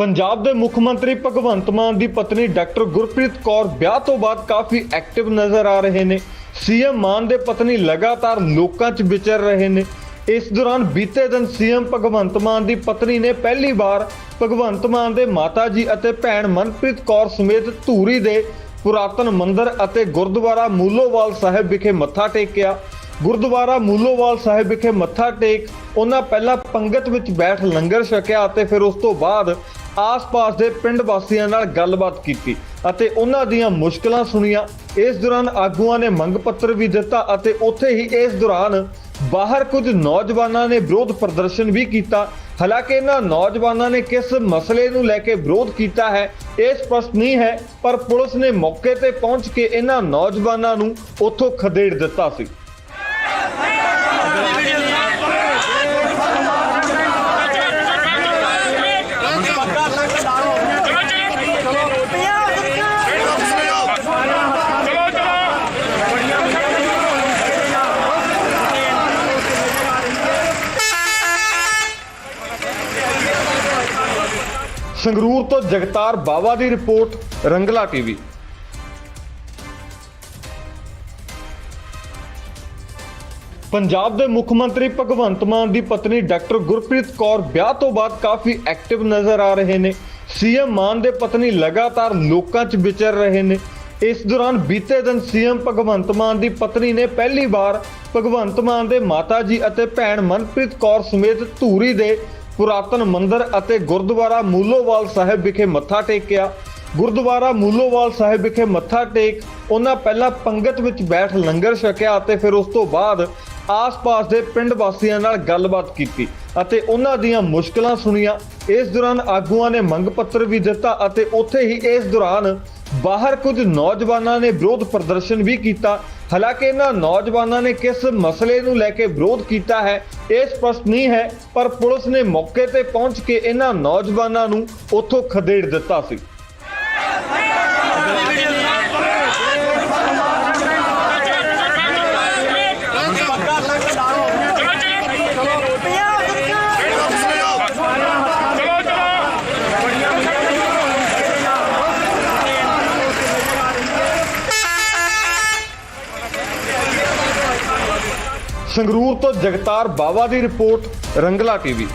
ਪੰਜਾਬ ਦੇ ਮੁੱਖ ਮੰਤਰੀ ਭਗਵੰਤ ਮਾਨ ਦੀ ਪਤਨੀ ਡਾਕਟਰ ਗੁਰਪ੍ਰੀਤ ਕੌਰ ਵਿਆਹ ਤੋਂ ਬਾਅਦ ਕਾਫੀ ਐਕਟਿਵ ਨਜ਼ਰ ਆ ਰਹੇ ਨੇ। ਸੀਐਮ ਮਾਨ ਦੇ ਪਤਨੀ ਲਗਾਤਾਰ ਲੋਕਾਂ 'ਚ ਵਿਚਰ ਰਹੇ ਨੇ। ਇਸ ਦੌਰਾਨ ਬੀਤੇ ਦਿਨ ਸੀਐਮ ਭਗਵੰਤ ਮਾਨ ਦੀ ਪਤਨੀ ਨੇ ਪਹਿਲੀ ਵਾਰ ਭਗਵੰਤ ਮਾਨ ਦੇ ਮਾਤਾ ਜੀ ਅਤੇ ਭੈਣ ਮਨਪ੍ਰੀਤ ਕੌਰ ਸਮੇਤ ਧੂਰੀ ਦੇ ਪੁਰਾਤਨ ਮੰਦਿਰ ਅਤੇ ਗੁਰਦੁਆਰਾ ਮੂਲੋਵਾਲ ਸਾਹਿਬ ਵਿਖੇ ਮੱਥਾ ਟੇਕਿਆ। ਗੁਰਦੁਆਰਾ ਮੂਲੋਵਾਲ ਸਾਹਿਬ ਵਿਖੇ ਮੱਥਾ ਟੇਕ, ਉਹਨਾਂ ਪਹਿਲਾਂ ਪੰਗਤ ਵਿੱਚ ਬੈਠ ਲੰਗਰ ਛਕਿਆ ਅਤੇ ਫਿਰ ਉਸ ਤੋਂ ਬਾਅਦ ਆਸ-ਪਾਸ ਦੇ ਪਿੰਡ ਵਾਸੀਆਂ ਨਾਲ ਗੱਲਬਾਤ ਕੀਤੀ ਅਤੇ ਉਹਨਾਂ ਦੀਆਂ ਮੁਸ਼ਕਲਾਂ ਸੁਣੀਆਂ। ਇਸ ਦੌਰਾਨ ਆਗੂਆਂ ਨੇ ਮੰਗ ਪੱਤਰ ਵੀ ਦਿੱਤਾ ਅਤੇ ਉੱਥੇ ਹੀ ਇਸ ਦੌਰਾਨ ਬਾਹਰ ਕੁਝ ਨੌਜਵਾਨਾਂ ਨੇ ਵਿਰੋਧ ਪ੍ਰਦਰਸ਼ਨ ਵੀ ਕੀਤਾ। ਹਾਲਾਂਕਿ ਇਹਨਾਂ ਨੌਜਵਾਨਾਂ ਨੇ ਕਿਸ ਮਸਲੇ ਨੂੰ ਲੈ ਕੇ ਵਿਰੋਧ ਕੀਤਾ ਹੈ, ਇਹ ਸਪਸ਼ਟ ਨਹੀਂ ਹੈ, ਪਰ ਪੁਲਿਸ ਨੇ ਮੌਕੇ ਤੇ ਪਹੁੰਚ ਕੇ ਇਹਨਾਂ ਨੌਜਵਾਨਾਂ ਨੂੰ ਉੱਥੋਂ ਖਦੇੜ ਦਿੱਤਾ ਸੀ। ਸੰਗਰੂਰ ਤੋਂ ਜਗਤਾਰ ਬਾਵਾ ਦੀ ਰਿਪੋਰਟ, ਰੰਗਲਾ ਟੀਵੀ। ਪੰਜਾਬ ਦੇ ਮੁੱਖ ਮੰਤਰੀ ਭਗਵੰਤ ਮਾਨ ਦੀ ਪਤਨੀ ਡਾਕਟਰ ਗੁਰਪ੍ਰੀਤ ਕੌਰ ਵਿਆਹ ਤੋਂ ਬਾਅਦ ਕਾਫੀ ਐਕਟਿਵ ਨਜ਼ਰ ਆ ਰਹੇ ਨੇ। ਸੀਐਮ ਮਾਨ ਦੇ ਪਤਨੀ ਲਗਾਤਾਰ ਲੋਕਾਂ 'ਚ ਵਿਚਰ ਰਹੇ ਨੇ। ਇਸ ਦੌਰਾਨ ਬੀਤੇ ਦਿਨ ਸੀਐਮ ਭਗਵੰਤ ਮਾਨ ਦੀ ਪਤਨੀ ਨੇ ਪਹਿਲੀ ਵਾਰ ਭਗਵੰਤ ਮਾਨ ਦੇ ਮਾਤਾ ਜੀ ਅਤੇ ਭੈਣ ਮਨਪ੍ਰੀਤ ਕੌਰ ਸਮੇਤ ਧੂਰੀ ਦੇ ਪੁਰਾਤਨ ਮੰਦਿਰ ਅਤੇ ਗੁਰਦੁਆਰਾ ਮੂਲੋਵਾਲ ਸਾਹਿਬ ਵਿਖੇ ਮੱਥਾ ਟੇਕਿਆ ਗੁਰਦੁਆਰਾ ਮੂਲੋਵਾਲ ਸਾਹਿਬ ਵਿਖੇ ਮੱਥਾ ਟੇਕ, ਉਹਨਾਂ ਪਹਿਲਾਂ ਪੰਗਤ ਵਿੱਚ ਬੈਠ ਲੰਗਰ ਛਕਿਆ ਅਤੇ ਫਿਰ ਉਸ ਤੋਂ ਬਾਅਦ ਆਸ-ਪਾਸ ਦੇ ਪਿੰਡ ਵਾਸੀਆਂ ਨਾਲ ਗੱਲਬਾਤ ਕੀਤੀ ਅਤੇ ਉਹਨਾਂ ਦੀਆਂ ਮੁਸ਼ਕਲਾਂ ਸੁਣੀਆਂ। ਇਸ ਦੌਰਾਨ ਆਗੂਆਂ ਨੇ ਮੰਗ ਪੱਤਰ ਵੀ ਦਿੱਤਾ ਅਤੇ ਉੱਥੇ ਹੀ ਇਸ ਦੌਰਾਨ ਬਾਹਰ ਕੁਝ ਨੌਜਵਾਨਾਂ ਨੇ ਵਿਰੋਧ ਪ੍ਰਦਰਸ਼ਨ ਵੀ ਕੀਤਾ। ਹਾਲਾਂਕਿ ਇਹਨਾਂ ਨੌਜਵਾਨਾਂ ਨੇ ਕਿਸ ਮਸਲੇ ਨੂੰ ਲੈ ਕੇ ਵਿਰੋਧ ਕੀਤਾ ਹੈ, ਇਹ ਸਪਸ਼ਟ ਨਹੀਂ ਹੈ, ਪਰ ਪੁਲਿਸ ਨੇ ਮੌਕੇ ਤੇ ਪਹੁੰਚ ਕੇ ਇਹਨਾਂ ਨੌਜਵਾਨਾਂ ਨੂੰ ਉੱਥੋਂ ਖਦੇੜ ਦਿੱਤਾ ਸੀ। ਸੰਗਰੂਰ ਤੋਂ ਜਗਤਾਰ ਬਾਵਾ ਦੀ ਰਿਪੋਰਟ ਰੰਗਲਾ ਟੀਵੀ